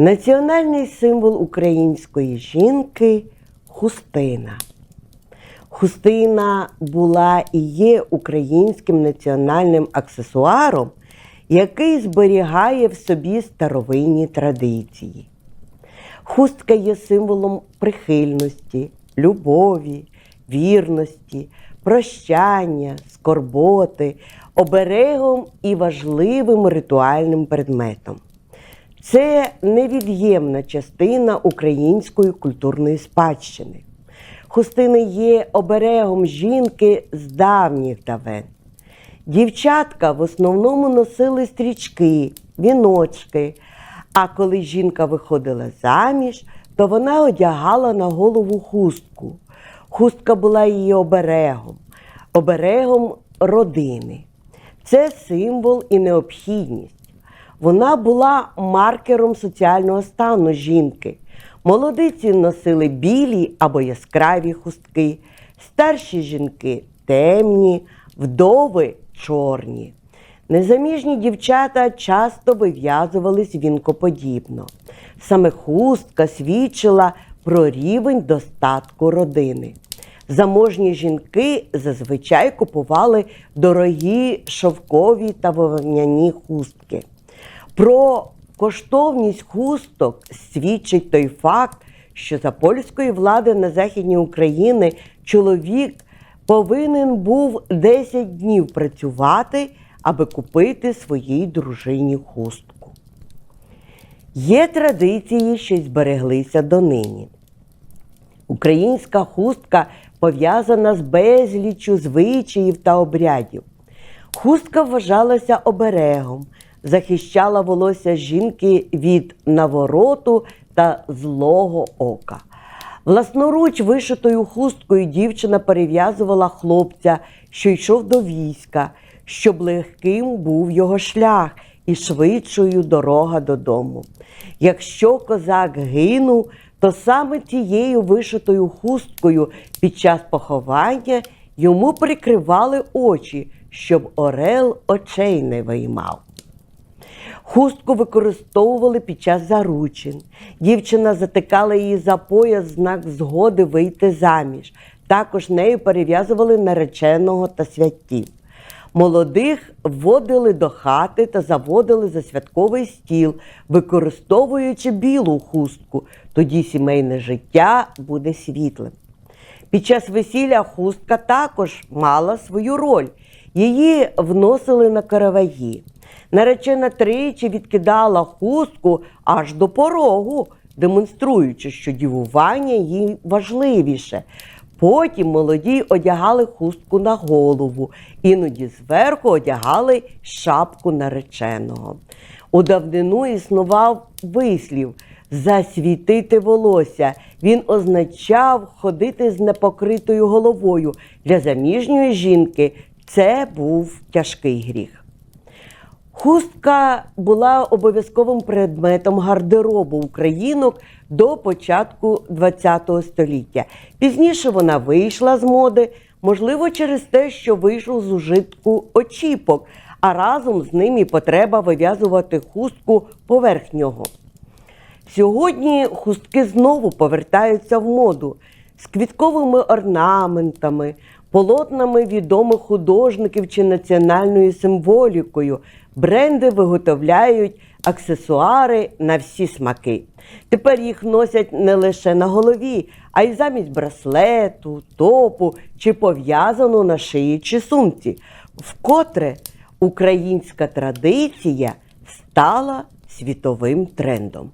Національний символ української жінки хустина. Хустина була і є українським національним аксесуаром, який зберігає в собі старовинні традиції. Хустка є символом прихильності, любові, вірності, прощання, скорботи, оберегом і важливим ритуальним предметом. Це невід'ємна частина української культурної спадщини. Хустини є оберегом жінки з давніх давен. Дівчатка в основному носили стрічки, віночки. А коли жінка виходила заміж, то вона одягала на голову хустку. Хустка була її оберегом, оберегом родини. Це символ і необхідність. Вона була маркером соціального стану жінки. Молодиці носили білі або яскраві хустки, старші жінки темні, вдови чорні. Незаміжні дівчата часто вив'язувались вінкоподібно. Саме хустка свідчила про рівень достатку родини. Заможні жінки зазвичай купували дорогі шовкові та вовняні хустки. Про коштовність хусток свідчить той факт, що за польської влади на західній Україні чоловік повинен був 10 днів працювати, аби купити своїй дружині хустку. Є традиції, що збереглися донині. Українська хустка пов'язана з безліччю звичаїв та обрядів. Хустка вважалася оберегом, захищала волосся жінки від навороту та злого ока. Власноруч вишитою хусткою дівчина перев'язувала хлопця, що йшов до війська, щоб легким був його шлях і швидшою дорога додому. Якщо козак гинув, то саме тією вишитою хусткою під час поховання йому прикривали очі, щоб орел очей не виймав. Хустку використовували під час заручин. Дівчина затикала її за пояс знак згоди вийти заміж. Також нею перев'язували нареченого та святів. Молодих вводили до хати та заводили за святковий стіл, використовуючи білу хустку. Тоді сімейне життя буде світлим. Під час весілля хустка також мала свою роль. Її вносили на караваї. Наречена тричі відкидала хустку аж до порогу, демонструючи, що дівування їй важливіше. Потім молоді одягали хустку на голову, іноді зверху одягали шапку нареченого. У давнину існував вислів засвітити волосся. Він означав ходити з непокритою головою. Для заміжньої жінки це був тяжкий гріх. Хустка була обов'язковим предметом гардеробу українок до початку ХХ століття. Пізніше вона вийшла з моди, можливо, через те, що вийшов з ужитку очіпок, а разом з ним і потреба вив'язувати хустку поверх нього. Сьогодні хустки знову повертаються в моду з квітковими орнаментами, полотнами відомих художників чи національною символікою. Бренди виготовляють аксесуари на всі смаки. Тепер їх носять не лише на голові, а й замість браслету, топу чи пов'язану на шиї чи сумці. Вкотре українська традиція стала світовим трендом.